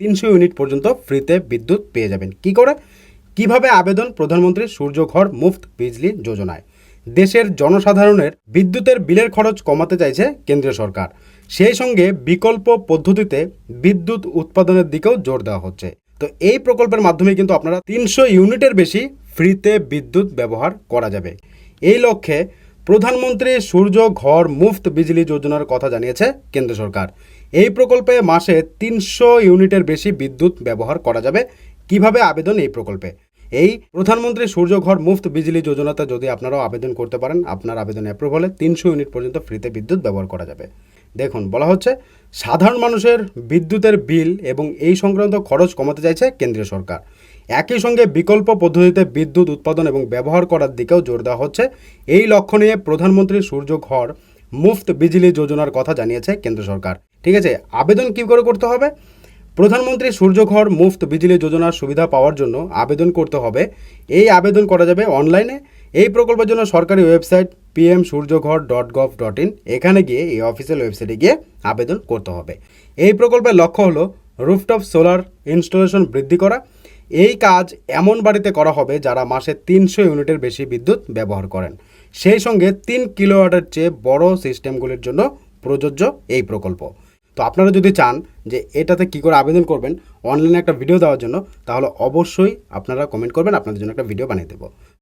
তিনশো ইউনিট পর্যন্ত ফ্রিতে বিদ্যুৎ পেয়ে যাবেন। কি করে? কীভাবে আবেদন? প্রধানমন্ত্রী সূর্যঘর মুফত বিজলি যোজনায়। দেশের জনসাধারণের বিদ্যুতের বিলের খরচ কমাতে চাইছে কেন্দ্রীয় সরকার। সেই সঙ্গে বিকল্প পদ্ধতিতে বিদ্যুৎ উৎপাদনের দিকেও জোর দেওয়া হচ্ছে। তো এই প্রকল্পের মাধ্যমে কিন্তু আপনারা তিনশো ইউনিটের বেশি ফ্রিতে বিদ্যুৎ ব্যবহার করা যাবে। এই লক্ষ্যে প্রধানমন্ত্রী সূর্য, ঘর, মুফত বিজলি যোজনার কথা জানিয়েছে কেন্দ্র সরকার। এই প্রকল্পে মাসে তিনশো ইউনিটের বেশি বিদ্যুৎ ব্যবহার করা যাবে। কীভাবে আবেদন এই প্রকল্পে? এই প্রধানমন্ত্রী সূর্যঘর মুফত বিজলি যোজনাতে যদি আপনারাও আবেদন করতে পারেন, আপনার আবেদন অ্যাপ্রুভ হলে তিনশো ইউনিট পর্যন্ত ফ্রিতে বিদ্যুৎ ব্যবহার করা যাবে। দেখুন, বলা হচ্ছে, সাধারণ মানুষের বিদ্যুতের বিল এবং এই সংক্রান্ত খরচ কমাতে চাইছে কেন্দ্রীয় সরকার। একই সঙ্গে বিকল্প পদ্ধতিতে বিদ্যুৎ উৎপাদন এবং ব্যবহার করার দিকেও জোর দেওয়া হচ্ছে। এই লক্ষ্য নিয়ে প্রধানমন্ত্রী সূর্য ঘর মুফত বিজলি যোজনার কথা জানিয়েছে কেন্দ্র সরকার। ঠিক আছে, আবেদন কী করে করতে হবে? প্রধানমন্ত্রী সূর্যঘর মুফত বিজলি যোজনার সুবিধা পাওয়ার জন্য আবেদন করতে হবে। এই আবেদন করা যাবে অনলাইনে। এই প্রকল্পের জন্য সরকারি website PM Suryaghar dot gov dot in এখানে গিয়ে এই অফিসিয়াল ওয়েবসাইটে গিয়ে আবেদন করতে হবে। এই প্রকল্পের লক্ষ্য হলো রুফটপ সোলার ইনস্টলেশন বৃদ্ধি করা। এই কাজ এমন বাড়িতে করা হবে যারা মাসে তিনশো ইউনিটের বেশি বিদ্যুৎ ব্যবহার করেন। সেই সঙ্গে তিন কিলোওয়াটের চেয়ে বড় সিস্টেমগুলির জন্য প্রযোজ্য এই প্রকল্প। তো আপনারা যদি চান যে এটাতে কি করে আবেদন করবেন, অনলাইনে একটা ভিডিও দেওয়ার জন্য, তাহলে অবশ্যই আপনারা কমেন্ট করবেন, আপনাদের জন্য একটা ভিডিও বানিয়ে দেবো।